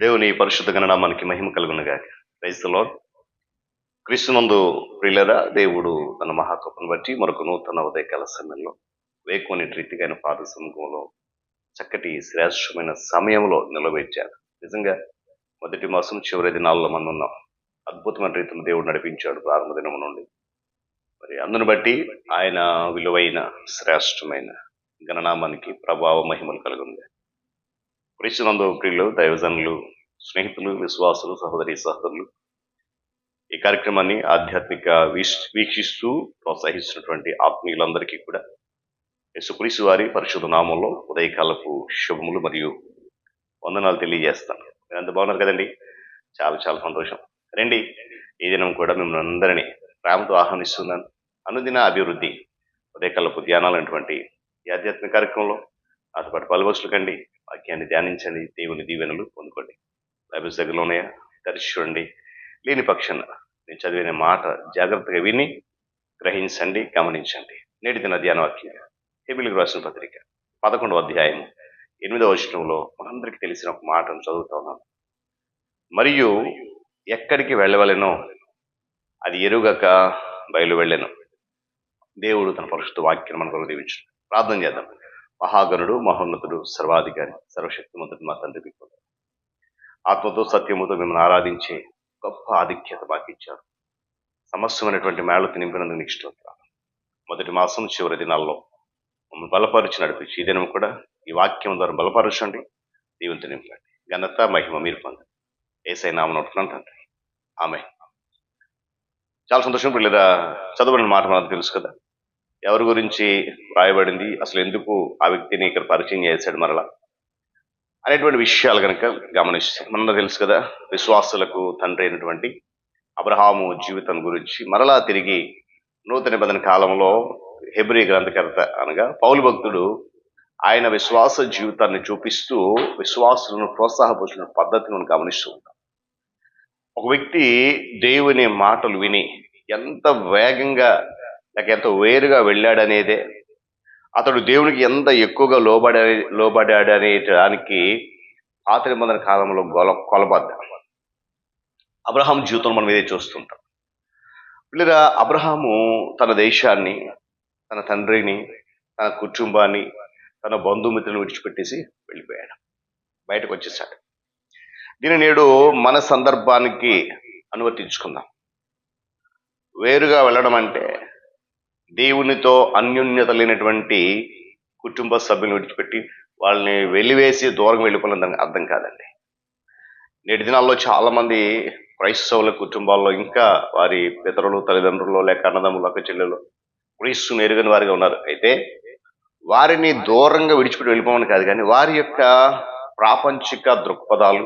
దేవుని పరిశుద్ధ గణనామానికి మహిమ కలుగునుగా క్రైస్తలో క్రీస్తునందు ప్రియులరా దేవుడు తన మహాకృపను బట్టి మరొక నూతన ఉదయకాల సమయంలో వేకుని రీతిగా ఆయన పాద సమూహంలో చక్కటి శ్రేష్టమైన సమయంలో నిలబెట్టారు. నిజంగా మొదటి మాసం చివరి దినాల్లో మనం ఉన్నాం. అద్భుతమైన రీతిలో దేవుడు నడిపించాడు ప్రారంభ దినం నుండి. మరి అందును బట్టి ఆయన విలువైన శ్రేష్టమైన గణనామానికి ప్రభావ మహిమలు కలుగుంది క్రీస్తునందు ప్రియులు దైవజనులు స్నేహితులు విశ్వాసులు సహోదరి సహోదరులు ఈ కార్యక్రమాన్ని ఆధ్యాత్మిక వీక్షిస్తూ ప్రోత్సహిస్తున్నటువంటి ఆత్మీయులందరికీ కూడా యశుక్రీసు వారి పరిశుద్ధ నామంలో ఉదయకాలపు శుభములు మరియు వందనాలు తెలియజేస్తాను. మీరు అంత బాగున్నారు కదండి? చాలా చాలా సంతోషం. రండి ఈ దినం కూడా మిమ్మల్ని అందరినీ ప్రేమతో ఆహ్వానిస్తున్నాను. అనుదిన అభివృద్ధి ఉదయకాలపు ధ్యానాలు అనేటువంటి ఈ ఆధ్యాత్మిక కార్యక్రమంలో నాతో పాటు పలువస్తులు కండి. వాక్యాన్ని ధ్యానించండి దేవుని దీవెనలు పొందుకోండి. బైబిల్స్ దగ్గరలో ఉన్నాయా? తెరిచి చూడండి. లేని పక్షాన నేను చదివిన మాట జాగ్రత్తగా విని గ్రహించండి గమనించండి. నేటి దిన ధ్యాన వాక్యం హెబిలికి రాసిన పత్రిక పదకొండవ అధ్యాయం ఎనిమిదవ వచనంలో మనందరికీ తెలిసిన ఒక మాటను చదువుతా ఉన్నాను. మరియు ఎక్కడికి వెళ్ళవలెనో అది ఎరుగక బయలు వెళ్ళెను దేవుడు తన పరిశుద్ధ వాక్యం మనకు దీవించు. ప్రార్థన చేద్దాం. మహాగణుడు మహోన్నతుడు సర్వాధికారి సర్వశక్తిమంతుడు మా తండ్రి ఆత్మతో సత్యముతో మిమ్మల్ని ఆరాధించే గొప్ప ఆధిక్యత మాకు ఇచ్చారు సమస్తమైనటువంటి మేళకు నింపినందుకు నీకు మొదటి మాసం చివరి దినాల్లో మమ్మల్ని బలపరిచి నడిపించి ఈ దినం కూడా ఈ వాక్యం ద్వారా బలపరచండి దీవంతో నింపండి. ఘనత మహిమ మీరు పొందండి. ఏసై నామను ఉంటున్నాను తండ్రి. ఆమె చాలా సంతోషం లేదా చదవని మాట మనకు తెలుసు కదా. ఎవరి గురించి రాయబడింది అసలు ఎందుకు ఆ వ్యక్తిని ఇక్కడ పరిచయం చేశాడు మరలా? అనేటువంటి విషయాలు కనుక గమనిస్తే మనందరూ తెలుసు కదా విశ్వాసులకు తండ్రి అయినటువంటి అబ్రహాము జీవితం గురించి మరలా తిరిగి నూతన నిబంధన కాలంలో హెబ్రి గ్రంథకర్త అనగా పౌలు భక్తుడు ఆయన విశ్వాస జీవితాన్ని చూపిస్తూ విశ్వాసులను ప్రోత్సాహపరిచిన పద్ధతిని మనం గమనిస్తూ ఉంటాం. ఒక వ్యక్తి దేవుని మాటలు విని ఎంత వేగంగా లేక ఎంత వేరుగా వెళ్ళాడనేదే. అతడు దేవునికి ఎంత ఎక్కువగా లోబడ లోబడాడనే దానికి పాత కాలంలో గొల కొలబద్ద అబ్రహాం జీవితం మనం ఇదే చూస్తుంటాం. లేదా అబ్రహాము తన దేశాన్ని తన తండ్రిని తన కుటుంబాన్ని తన బంధుమిత్రులను విడిచిపెట్టేసి వెళ్ళిపోయాడు. బయటకు వచ్చేసాడు. దీని నేడు మన సందర్భానికి అనువర్తించుకుందాం. వేరుగా వెళ్ళడం అంటే దేవునితో అన్యోన్యత లేనటువంటి కుటుంబ సభ్యులను విడిచిపెట్టి వాళ్ళని వెలివేసి దూరం వెళ్ళిపోయిన దానికి అర్థం కాదండి. నేటి దినాల్లో చాలామంది క్రైస్తవుల కుటుంబాల్లో ఇంకా వారి పితరులు తల్లిదండ్రులు లేక అన్నదమ్ములు అక్క చెల్లెలు క్రీస్తుని ఎరుగని వారిగా ఉన్నారు. అయితే వారిని దూరంగా విడిచిపెట్టి వెళ్ళిపోమని కాదు కానీ వారి యొక్క ప్రాపంచిక దృక్పథాలు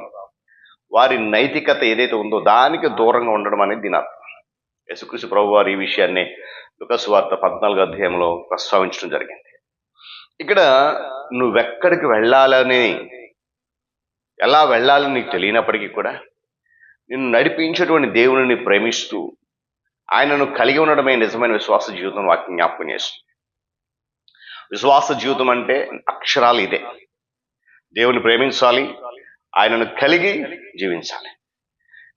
వారి నైతికత ఏదైతే ఉందో దానికి దూరంగా ఉండడం అనేది దీని అర్థం యేసుక్రీస్తు ప్రభు వారు ఈ విషయాన్ని లుకస్వార్త పద్నాలుగు అధ్యాయంలో ప్రస్తావించడం జరిగింది. ఇక్కడ నువ్వెక్కడికి వెళ్ళాలని ఎలా వెళ్ళాలని నీకు తెలియనప్పటికీ కూడా నిన్ను నడిపించేటువంటి దేవుని ప్రేమిస్తూ ఆయనను కలిగి ఉండడమే నిజమైన విశ్వాస జీవితం వాక్యం జ్ఞాపకం చేస్తుంది. విశ్వాస జీవితం అంటే అక్షరాలు ఇదే. దేవుని ప్రేమించాలి ఆయనను కలిగి జీవించాలి.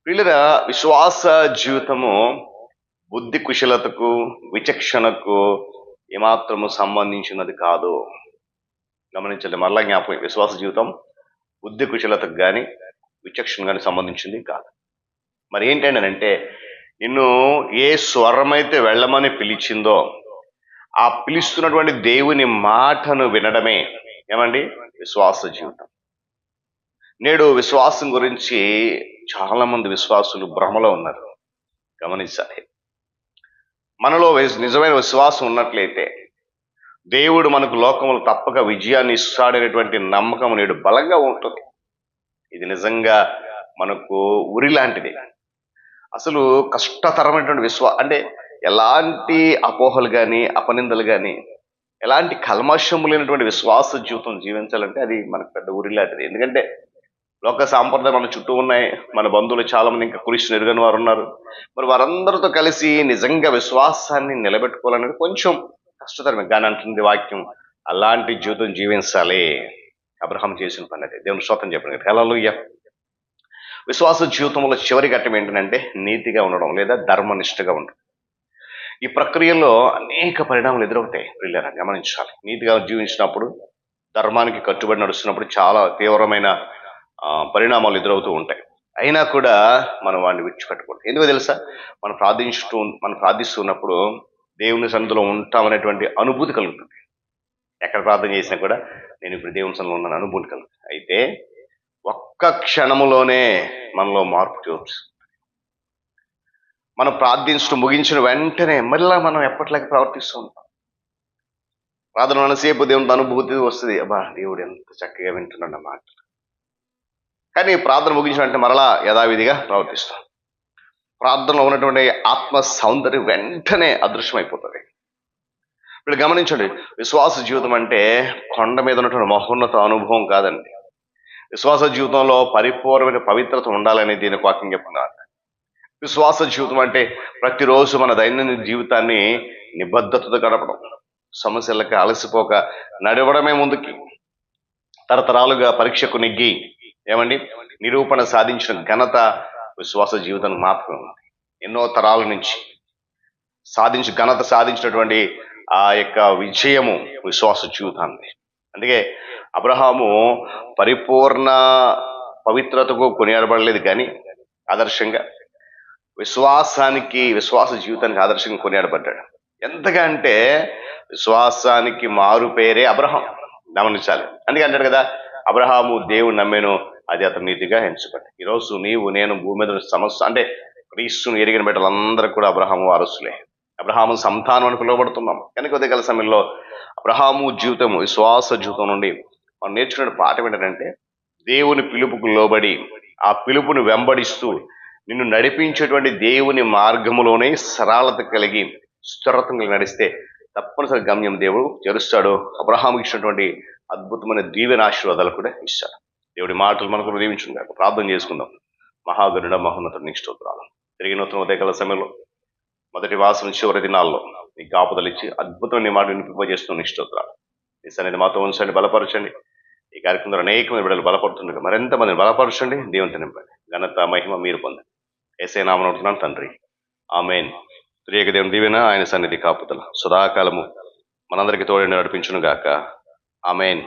పిల్లల విశ్వాస జీవితము బుద్ధి కుశలతకు విచక్షణకు ఏమాత్రము సంబంధించినది కాదు. గమనించండి మరలా జ్ఞాపకం విశ్వాస జీవితం బుద్ధి కుశలతకు కానీ విచక్షణ కానీ సంబంధించింది కాదు. మరి ఏంటంటే నిన్ను ఏ స్వరమైతే వెళ్ళమని పిలిచిందో ఆ పిలుస్తున్నటువంటి దేవుని మాటను వినడమే ఏమండి? విశ్వాస జీవితం. నేడు విశ్వాసం గురించి చాలా మంది విశ్వాసులు భ్రమలో ఉన్నారు. గమనించాలి. మనలో నిజమైన విశ్వాసం ఉన్నట్లయితే దేవుడు మనకు లోకములు తప్పక విజయాన్ని ఇస్తాడనేటువంటి నమ్మకం నేడు బలంగా ఉంటుంది. ఇది నిజంగా మనకు ఉరి లాంటిది. అసలు కష్టతరమైనటువంటి విశ్వా అంటే ఎలాంటి అపోహలు కానీ అపనిందలు కానీ ఎలాంటి కల్మషము లేనటువంటి విశ్వాస జీవితం జీవించాలంటే అది మనకు పెద్ద ఉరి లాంటిది. ఎందుకంటే లోక సాంప్రదాయం మన చుట్టూ ఉన్నాయి. మన బంధువులు చాలా మంది ఇంకా కృష్ణ ఎరుగని వారు ఉన్నారు. మరి వారందరితో కలిసి నిజంగా విశ్వాసాన్ని నిలబెట్టుకోవాలనేది కొంచెం కష్టతరమే కానీ అంటుంది వాక్యం. అలాంటి జీవితం జీవించాలి. అబ్రహం చేసిన పని అదే. దేవుని స్తోత్రం చెప్పిన హెలలుయ్య విశ్వాస జీవితంలో చివరి ఘట్టం ఏంటంటే నీతిగా ఉండడం లేదా ధర్మనిష్టగా ఉండడం. ఈ ప్రక్రియలో అనేక పరిణామాలు ఎదురవుతాయి. పిల్లల గమనించాలి. నీతిగా జీవించినప్పుడు ధర్మానికి కట్టుబడి నడుస్తున్నప్పుడు చాలా తీవ్రమైన పరిణామాలు ఎదురవుతూ ఉంటాయి. అయినా కూడా మనం వాడిని విడిచిపెట్టకూడదు. ఎందుకో తెలుసా? మనం ప్రార్థించుతూ మనం ప్రార్థిస్తున్నప్పుడు దేవుని సన్నిధిలో ఉంటామనేటువంటి అనుభూతి కలుగుతుంది. ఎక్కడ ప్రార్థన చేసినా కూడా నేను ఇప్పుడు దేవుని సన్నిధిలో ఉన్నాను అనుభూతి కలుగుతుంది. అయితే ఒక్క క్షణములోనే మనలో మార్పు చూపు మనం ప్రార్థించడం ముగించిన వెంటనే మళ్ళా మనం ఎప్పటిలాగే ప్రవర్తిస్తూ ఉంటాం. ప్రార్థన ఉన్నసేపు దేవుని అనుభూతి వస్తుంది. అబ్బా దేవుడు ఎంత చక్కగా వింటున్నాడు అన్నమాట కానీ ప్రార్థన ముగించిన వెంటనే మరలా యథావిధిగా ప్రవర్తిస్తాం. ప్రార్థనలో ఉన్నటువంటి ఆత్మ సౌందర్యం వెంటనే అదృశ్యమైపోతుంది. ఇప్పుడు గమనించండి విశ్వాస జీవితం అంటే కొండ మీద ఉన్నటువంటి మహోన్నత అనుభవం కాదండి. విశ్వాస జీవితంలో పరిపూర్ణమైన పవిత్రత ఉండాలని దీనికి వాక్యం చెప్తున్నారు. విశ్వాస జీవితం అంటే ప్రతిరోజు మన దైనందిన జీవితాన్ని నిబద్ధతతో గడపడం సమస్యలకు అలసిపోక నడవడమే ముందుకి తరతరాలుగా పరీక్షకు నెగ్గి ఏమండి? నిరూపణ సాధించిన ఘనత విశ్వాస జీవితానికి మాత్రమే ఉంది ఎన్నో తరాల నుంచి సాధించి ఘనత సాధించినటువంటి ఆ యొక్క విజయము విశ్వాస జీవితాన్ని. అందుకే అబ్రహాము పరిపూర్ణ పవిత్రతకు కొనియాడబడలేదు కానీ ఆదర్శంగా విశ్వాసానికి విశ్వాస జీవితానికి ఆదర్శంగా కొనియాడబడ్డాడు. ఎంతగా అంటే విశ్వాసానికి మారు పేరే అబ్రహం. గమనించాలి. అందుకే అంటాడు కదా అబ్రహాము దేవుడు నమ్మేను అది అతను నీతిగా ఎంచుకోండి. ఈరోజు నీవు నేను భూమి మీద సమస్య అంటే క్రీస్తుని ఎరిగిన బిడ్డలందరూ కూడా అబ్రహాము వారసులే. అబ్రహాము సంతానం అని పిలువబడుతున్నాం కనుక కొద్దిగల సమయంలో అబ్రహాము జీవితము విశ్వాస జీవితం నుండి మనం నేర్చుకునే పాఠం ఏంటంటే దేవుని పిలుపుకు లోబడి ఆ పిలుపుని వెంబడిస్తూ నిన్ను నడిపించేటువంటి దేవుని మార్గములోనే సరళత కలిగి స్థిరత కలిగి నడిస్తే తప్పనిసరి గమ్యం దేవుడు చేరుస్తాడు అబ్రహాము ఇచ్చినటువంటి అద్భుతమైన దీవెన ఆశీర్వాదాలు కూడా ఇస్తాడు దేవుడి మాటలు మనకు దీవించుకుందాం ప్రార్థన చేసుకుందాం. మహాగరుడ మహోన్నతుడు నీకు స్తోత్రాలు. తిరిగి నూతన ఉదయకాల సమయంలో మొదటి వాసన చివరి దినాల్లో నీ కాపుదలు ఇచ్చి అద్భుతమైన మాట వినిపింపజేస్తున్న నీకు స్తోత్రాలు. నీ సన్నిధి మాతో ఉంచండి బలపరచండి. ఈ కార్యక్రమంలో అనేకమైన బిడ్డలు బలపడుతుండగా మరింత మందిని బలపరచండి దేవుని నింపండి ఘనత మహిమ మీరు పొందండి. ఏసే నామను ఉంటున్నాను తండ్రి. ఆమెన్. త్రియేక దేవుని దీవెన ఆయన సన్నిధి కాపుదల. సదాకాలము మనందరికీ తోడని నడిపించును గాక. ఆమెన్